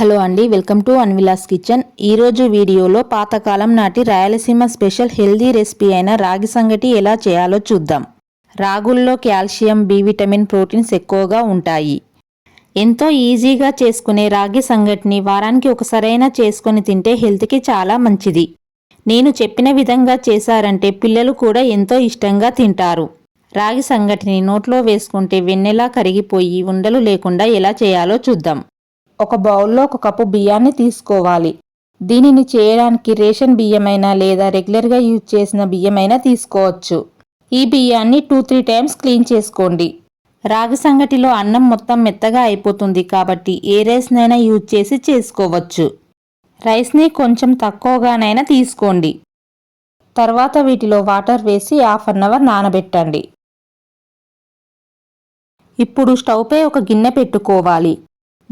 Hello అండి welcome to అన్విలాస్ kitchen. ఈరోజు వీడియోలో పాతకాలం నాటి రాయలసీమ స్పెషల్ హెల్దీ రెసిపీ అయిన రాగి సంగటి ఎలా చేయాలో చూద్దాం. రాగుల్లో కాల్షియం బి విటమిన్ ప్రోటీన్స్ ఎక్కువగా ఉంటాయి. ఎంతో ఈజీగా చేసుకునే రాగి సంగటిని వారానికి ఒకసారైనా చేసుకొని తింటే హెల్త్కి చాలా మంచిది. నేను చెప్పిన విధంగా చేశారంటే పిల్లలు కూడా ఎంతో ఇష్టంగా తింటారు. రాగి సంగటిని నోట్లో వేసుకుంటే వెన్నెలా కరిగిపోయి ఉండలు లేకుండా ఎలా చేయాలో చూద్దాం. ఒక బౌల్లో ఒక కప్పు బియ్యాన్ని తీసుకోవాలి. దీనిని చేయడానికి రేషన్ బియ్యమైనా లేదా రెగ్యులర్గా యూజ్ చేసిన బియ్యమైనా తీసుకోవచ్చు. ఈ బియ్యాన్ని టూ త్రీ టైమ్స్ క్లీన్ చేసుకోండి. రాగి సంగటిలో అన్నం మొత్తం మెత్తగా అయిపోతుంది కాబట్టి ఏ రైస్నైనా యూజ్ చేసి చేసుకోవచ్చు. రైస్ని కొంచెం తక్కువగానైనా తీసుకోండి. తర్వాత వీటిలో వాటర్ వేసి హాఫ్ అన్ అవర్ నానబెట్టండి. ఇప్పుడు స్టవ్పై ఒక గిన్నె పెట్టుకోవాలి.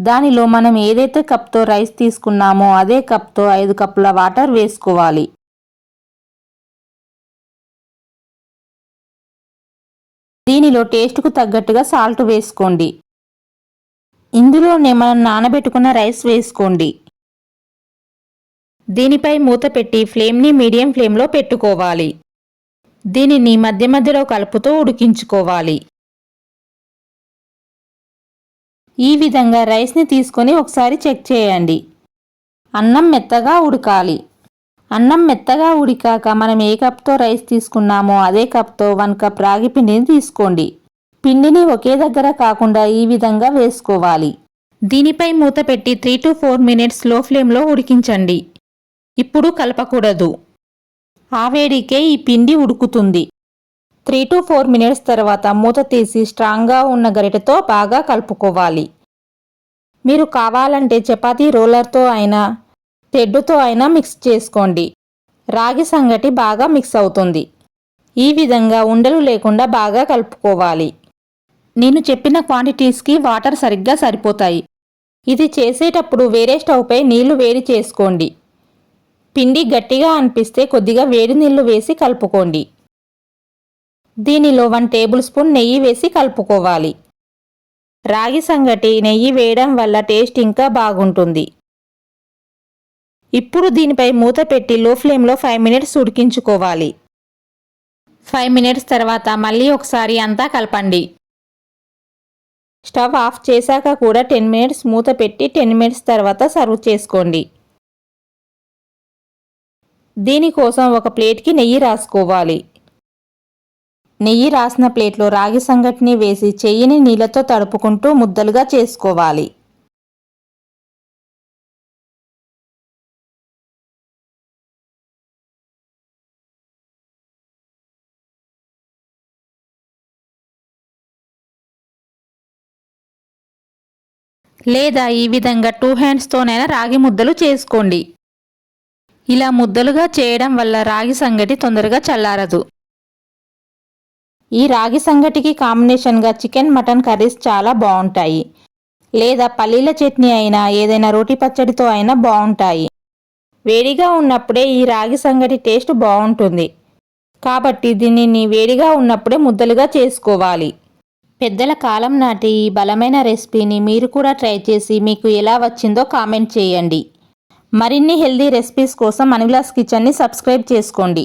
దానిలో మనం ఏదైతే కప్తో రైస్ తీసుకున్నామో అదే కప్తో ఐదు కప్పుల వాటర్ వేసుకోవాలి. దీనిలో టేస్ట్కు తగ్గట్టుగా సాల్ట్ వేసుకోండి. ఇందులోనే మనం నానబెట్టుకున్న రైస్ వేసుకోండి. దీనిపై మూత పెట్టి ఫ్లేమ్ని మీడియం ఫ్లేమ్లో పెట్టుకోవాలి. దీనిని మధ్య మధ్యలో కలుపుతూ ఉడికించుకోవాలి. ఈ విధంగా రైస్ని తీసుకొని ఒకసారి చెక్ చేయండి. అన్నం మెత్తగా ఉడకాలి. అన్నం మెత్తగా ఉడికాక మనం ఏ కప్తో రైస్ తీసుకున్నామో అదే కప్తో వన్ కప్ రాగి పిండిని తీసుకోండి. పిండిని ఒకే దగ్గర కాకుండా ఈ విధంగా వేసుకోవాలి. దీనిపై మూత పెట్టి త్రీ టు ఫోర్ మినిట్స్లో ఫ్లేమ్లో ఉడికించండి. ఇప్పుడు కలపకూడదు. ఆ వేడికే ఈ పిండి ఉడుకుతుంది. త్రీ టు ఫోర్ మినిట్స్ తర్వాత మూత తీసి స్ట్రాంగ్గా ఉన్న గరిటెతో బాగా కలుపుకోవాలి. మీరు కావాలంటే చపాతీ రోలర్తో అయినా తెడ్డుతో అయినా మిక్స్ చేసుకోండి. రాగి సంగటి బాగా మిక్స్ అవుతుంది. ఈ విధంగా ఉండలు లేకుండా బాగా కలుపుకోవాలి. నేను చెప్పిన క్వాంటిటీస్కి వాటర్ సరిగ్గా సరిపోతాయి. ఇది చేసేటప్పుడు వేరే స్టవ్పై నీళ్ళు వేడి చేసుకోండి. పిండి గట్టిగా అనిపిస్తే కొద్దిగా వేడి నీళ్ళు వేసి కలుపుకోండి. దీనిలో వన్ టేబుల్ స్పూన్ నెయ్యి వేసి కలుపుకోవాలి. రాగి సంగటి నెయ్యి వేయడం వల్ల టేస్ట్ ఇంకా బాగుంటుంది. ఇప్పుడు దీనిపై మూత పెట్టి లో ఫ్లేమ్లో ఫైవ్ మినిట్స్ ఉడికించుకోవాలి. ఫైవ్ మినిట్స్ తర్వాత మళ్ళీ ఒకసారి అంతా కలపండి. స్టవ్ ఆఫ్ చేశాక కూడా టెన్ మినిట్స్ మూత పెట్టి టెన్ మినిట్స్ తర్వాత సర్వ్ చేసుకోండి. దీనికోసం ఒక ప్లేట్కి నెయ్యి రాసుకోవాలి. నెయ్యి రాసిన ప్లేట్లో రాగి సంగటిని వేసి చెయ్యిని నీళ్ళతో తడుపుకుంటూ ముద్దలుగా చేసుకోవాలి. లేదా ఈ విధంగా టూ హ్యాండ్స్తోనైనా రాగి ముద్దలు చేసుకోండి. ఇలా ముద్దలుగా చేయడం వల్ల రాగి సంగటి తొందరగా చల్లారదు. ఈ రాగి సంగటికి కాంబినేషన్గా చికెన్ మటన్ కర్రీస్ చాలా బాగుంటాయి లేదా పల్లీల చట్నీ అయినా ఏదైనా రోటి పచ్చడితో అయినా బాగుంటాయి వేడిగా ఉన్నప్పుడే ఈ రాగి సంగటి టేస్ట్ బాగుంటుంది కాబట్టి దీనిని వేడిగా ఉన్నప్పుడే ముద్దలుగా చేసుకోవాలి. పెద్దల కాలం నాటి ఈ బలమైన రెసిపీని మీరు కూడా ట్రై చేసి మీకు ఎలా వచ్చిందో కామెంట్ చేయండి. మరిన్ని హెల్దీ రెసిపీస్ కోసం అనిలాస్ కిచెన్ని సబ్స్క్రైబ్ చేసుకోండి.